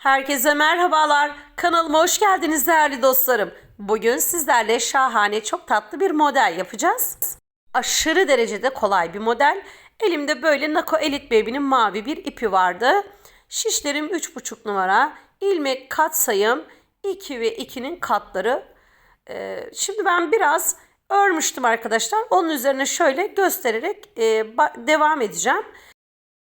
Herkese merhabalar. Kanalıma hoş geldiniz değerli dostlarım. Bugün sizlerle şahane çok tatlı bir model yapacağız. Aşırı derecede kolay bir model. Elimde böyle Nako Elite Baby'nin mavi bir ipi vardı. Şişlerim 3,5 numara. İlmek kat sayım 2 ve 2'nin katları. Ee, şimdi ben biraz örmüştüm arkadaşlar. Onun üzerine şöyle göstererek e, devam edeceğim.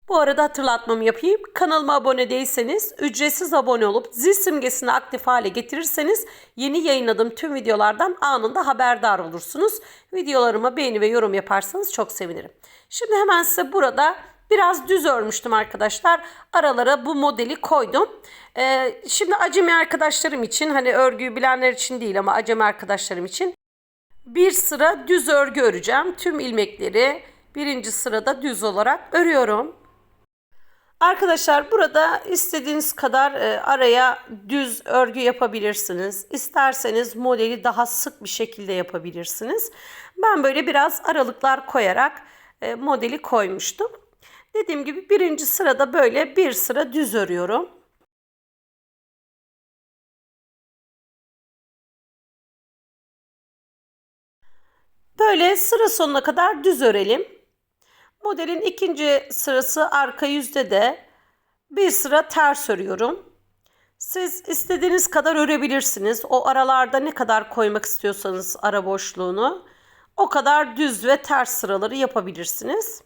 Bu arada hatırlatmamı yapayım. Kanalıma abone değilseniz ücretsiz abone olup zil simgesini aktif hale getirirseniz yeni yayınladığım tüm videolardan anında haberdar olursunuz. Videolarıma beğeni ve yorum yaparsanız çok sevinirim. Şimdi hemen size burada biraz düz örmüştüm arkadaşlar. Aralara bu modeli koydum. Ee, şimdi acemi arkadaşlarım için hani örgüyü bilenler için değil ama acemi arkadaşlarım için bir sıra düz örgü öreceğim. Tüm ilmekleri birinci sırada düz olarak örüyorum. Arkadaşlar burada istediğiniz kadar e, araya düz örgü yapabilirsiniz. İsterseniz modeli daha sık bir şekilde yapabilirsiniz. Ben böyle biraz aralıklar koyarak e, modeli koymuştum. Dediğim gibi birinci sırada böyle bir sıra düz örüyorum. Böyle sıra sonuna kadar düz örelim. Modelin ikinci sırası arka yüzde de bir sıra ters örüyorum. Siz istediğiniz kadar örebilirsiniz. O aralarda ne kadar koymak istiyorsanız ara boşluğunu o kadar düz ve ters sıraları yapabilirsiniz.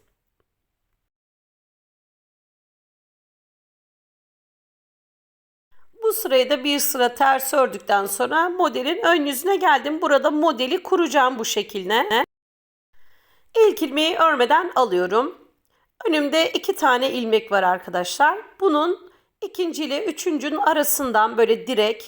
Bu sırayı da bir sıra ters ördükten sonra modelin ön yüzüne geldim. Burada modeli kuracağım bu şekilde. İlk ilmeği örmeden alıyorum. Önümde iki tane ilmek var arkadaşlar. Bunun ikinci ile üçüncünün arasından böyle direkt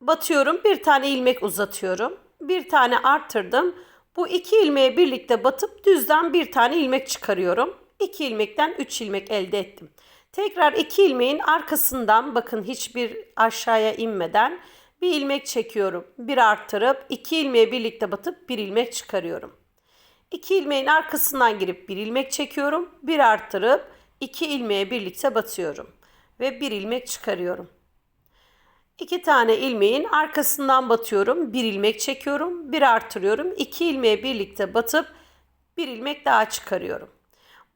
batıyorum. Bir tane ilmek uzatıyorum. Bir tane arttırdım. Bu iki ilmeğe birlikte batıp düzden bir tane ilmek çıkarıyorum. İki ilmekten üç ilmek elde ettim. Tekrar iki ilmeğin arkasından bakın hiçbir aşağıya inmeden bir ilmek çekiyorum. Bir arttırıp iki ilmeğe birlikte batıp bir ilmek çıkarıyorum. İki ilmeğin arkasından girip bir ilmek çekiyorum. Bir arttırıp iki ilmeğe birlikte batıyorum. Ve bir ilmek çıkarıyorum. İki tane ilmeğin arkasından batıyorum. Bir ilmek çekiyorum. Bir arttırıyorum. iki ilmeğe birlikte batıp bir ilmek daha çıkarıyorum.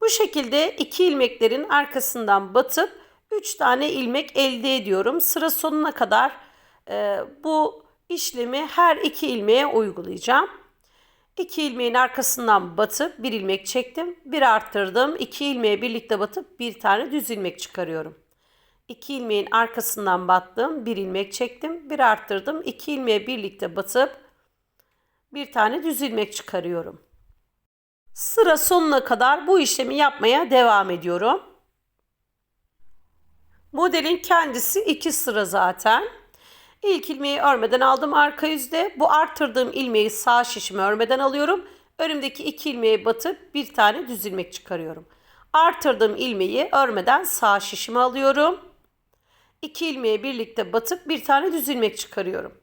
Bu şekilde iki ilmeklerin arkasından batıp üç tane ilmek elde ediyorum. Sıra sonuna kadar e, bu işlemi her iki ilmeğe uygulayacağım. İki ilmeğin arkasından batıp bir ilmek çektim. Bir arttırdım. İki ilmeğe birlikte batıp bir tane düz ilmek çıkarıyorum. İki ilmeğin arkasından battım. Bir ilmek çektim. Bir arttırdım. İki ilmeğe birlikte batıp bir tane düz ilmek çıkarıyorum. Sıra sonuna kadar bu işlemi yapmaya devam ediyorum. Modelin kendisi iki sıra zaten. İlk ilmeği örmeden aldım arka yüzde. Bu arttırdığım ilmeği sağ şişime örmeden alıyorum. Önümdeki iki ilmeğe batıp bir tane düz ilmek çıkarıyorum. Arttırdığım ilmeği örmeden sağ şişime alıyorum. İki ilmeğe birlikte batıp bir tane düz ilmek çıkarıyorum.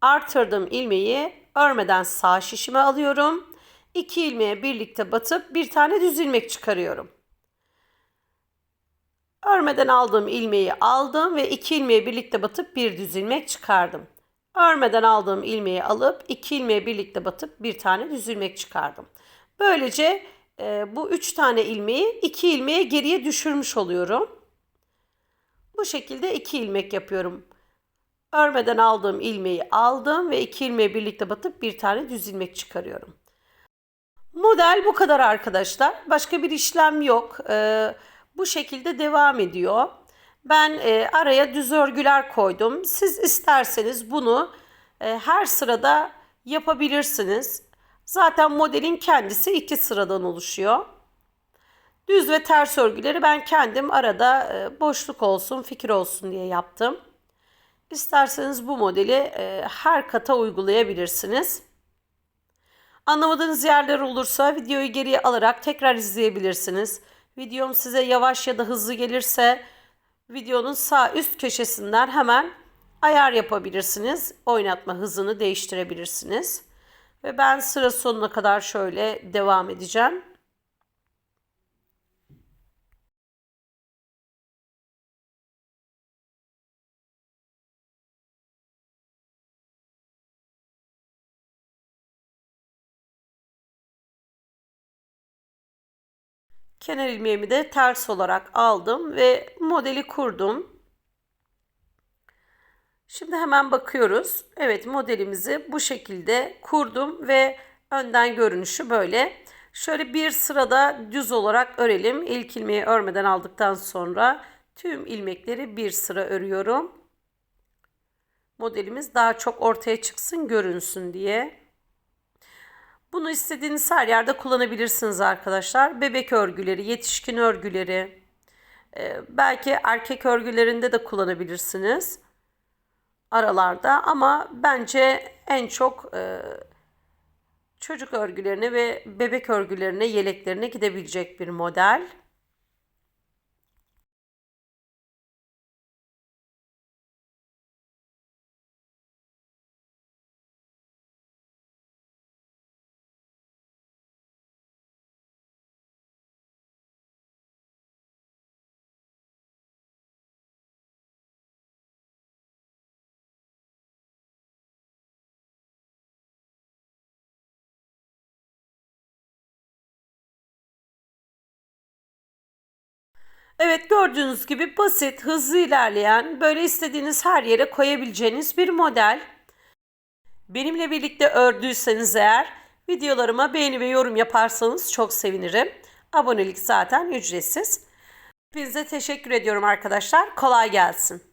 Arttırdığım ilmeği örmeden sağ şişime alıyorum. İki ilmeğe birlikte batıp bir tane düz ilmek çıkarıyorum. Örmeden aldığım ilmeği aldım ve iki ilmeği birlikte batıp bir düz ilmek çıkardım. Örmeden aldığım ilmeği alıp iki ilmeği birlikte batıp bir tane düz ilmek çıkardım. Böylece e, bu üç tane ilmeği iki ilmeğe geriye düşürmüş oluyorum. Bu şekilde iki ilmek yapıyorum. Örmeden aldığım ilmeği aldım ve iki ilmeği birlikte batıp bir tane düz ilmek çıkarıyorum. Model bu kadar arkadaşlar. Başka bir işlem yok. Ee, bu şekilde devam ediyor. Ben e, araya düz örgüler koydum. Siz isterseniz bunu e, her sırada yapabilirsiniz. Zaten modelin kendisi iki sıradan oluşuyor. Düz ve ters örgüleri ben kendim arada e, boşluk olsun, fikir olsun diye yaptım. İsterseniz bu modeli e, her kata uygulayabilirsiniz. Anlamadığınız yerler olursa videoyu geriye alarak tekrar izleyebilirsiniz. Videom size yavaş ya da hızlı gelirse videonun sağ üst köşesinden hemen ayar yapabilirsiniz. Oynatma hızını değiştirebilirsiniz. Ve ben sıra sonuna kadar şöyle devam edeceğim. Kenar ilmeğimi de ters olarak aldım ve modeli kurdum. Şimdi hemen bakıyoruz. Evet modelimizi bu şekilde kurdum ve önden görünüşü böyle. Şöyle bir sırada düz olarak örelim. İlk ilmeği örmeden aldıktan sonra tüm ilmekleri bir sıra örüyorum. Modelimiz daha çok ortaya çıksın, görünsün diye. Bunu istediğiniz her yerde kullanabilirsiniz arkadaşlar. Bebek örgüleri, yetişkin örgüleri, e, belki erkek örgülerinde de kullanabilirsiniz aralarda ama bence en çok e, çocuk örgülerine ve bebek örgülerine, yeleklerine gidebilecek bir model. Evet gördüğünüz gibi basit, hızlı ilerleyen, böyle istediğiniz her yere koyabileceğiniz bir model. Benimle birlikte ördüyseniz eğer videolarıma beğeni ve yorum yaparsanız çok sevinirim. Abonelik zaten ücretsiz. Hepinize teşekkür ediyorum arkadaşlar. Kolay gelsin.